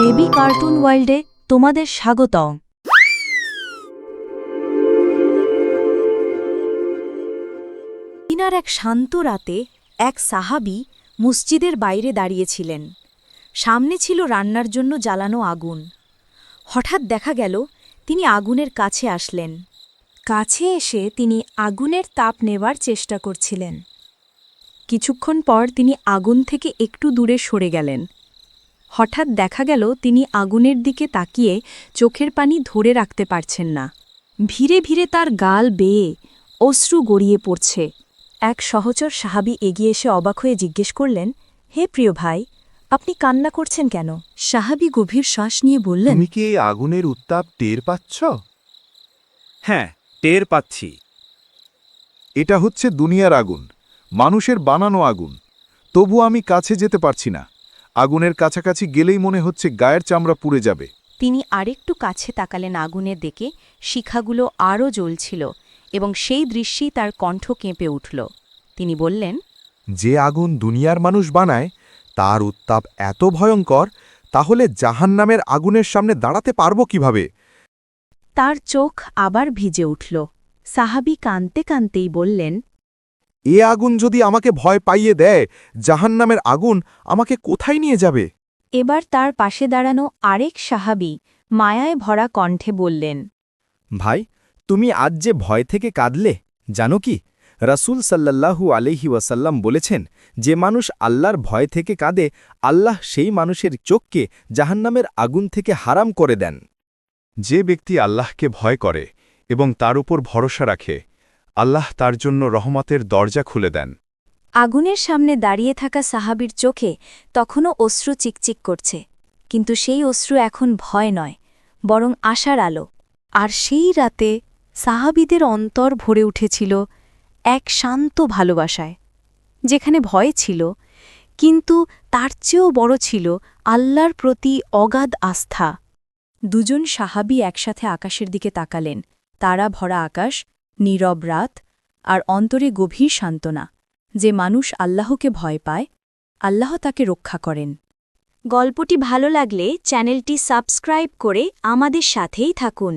Baby cartoon ওয়ার্ল্ডে তোমাদের স্বাগতম। দিনার এক শান্ত রাতে এক সাহাবি মসজিদের বাইরে দাঁড়িয়েছিলেন। সামনে ছিল রান্নার জন্য জ্বালানো আগুন। হঠাৎ দেখা গেল, তিনি আগুনের কাছে আসলেন। কাছে এসে তিনি আগুনের তাপ নেবার চেষ্টা করছিলেন। কিছুক্ষণ পর তিনি আগুন থেকে একটু দূরে সরে গেলেন। হঠাৎ দেখা গেল তিনি আগুনের দিকে তাকিয়ে চোখের পানি ধরে রাখতে পারছেন না। ভিড়ে ভিড়ে তার গাল বেয়ে অশ্রু গড়িয়ে পড়ছে। এক সহচর সাহাবি এগিয়ে এসে অবাক হয়ে জিজ্ঞেস করলেন হে প্রিয় ভাই আপনি কান্না করছেন কেন? সাহাবি গভীর শ্বাস নিয়ে বললেন তুমি কি এই আগুনের উত্তাপ টের পাচ্ছ? হ্যাঁ টের পাচ্ছি। এটা হচ্ছে দুনিয়ার আগুন মানুষের বানানো আগুন। তবু আমি কাছে যেতে পারছি না। আগুনের কাছাকাছি গেলেই মনে হচ্ছে গায়ের চামড়া পুড়ে যাবে। তিনি আরেকটু কাছে তাকালেন আগুনের দেখে শিখাগুলো আরও জ্বলছিল এবং সেই দৃশ্যেই তার কণ্ঠ কেঁপে উঠল। তিনি বললেন যে আগুন দুনিয়ার মানুষ বানায় তার উত্তাপ এত ভয়ঙ্কর তাহলে জাহান্নামের আগুনের সামনে দাঁড়াতে পারব কীভাবে? তার চোখ আবার ভিজে উঠল। সাহাবি কানতে কানতেই বললেন এ আগুন যদি আমাকে ভয় পাইয়ে দেয় জাহান্নামের আগুন আমাকে কোথায় নিয়ে যাবে? এবার তার পাশে দাঁড়ানো আরেক সাহাবি মায়ায় ভরা কণ্ঠে বললেন ভাই তুমি আজ যে ভয় থেকে কাঁদলে জানো কি? রাসূল সাল্লাল্লাহু আলহি ওয়াসাল্লাম বলেছেন যে মানুষ আল্লাহর ভয় থেকে কাঁদে আল্লাহ সেই মানুষের চোখকে জাহান্নামের আগুন থেকে হারাম করে দেন। যে ব্যক্তি আল্লাহকে ভয় করে এবং তার উপর ভরসা রাখে আল্লাহ তার জন্য রহমতের দরজা খুলে দেন। আগুনের সামনে দাঁড়িয়ে থাকা সাহাবির চোখে তখনও অশ্রু চিকচিক করছে। কিন্তু সেই অশ্রু এখন ভয় নয়, বরং আশার আলো। আর সেই রাতে সাহাবিদের অন্তর ভরে উঠেছিল এক শান্ত ভালোবাসায়, যেখানে ভয় ছিল, কিন্তু তার চেয়েও বড় ছিল আল্লাহর প্রতি অগাধ আস্থা। দুজন সাহাবি একসাথে আকাশের দিকে তাকালেন, তারা ভরা আকাশ নীরব রাত আর অন্তরে গভীর সান্ত্বনা, যে মানুষ আল্লাহকে ভয় পায়, আল্লাহ তাকে রক্ষা করেন। গল্পটি ভালো লাগলে চ্যানেলটি সাবস্ক্রাইব করে আমাদের সাথেই থাকুন।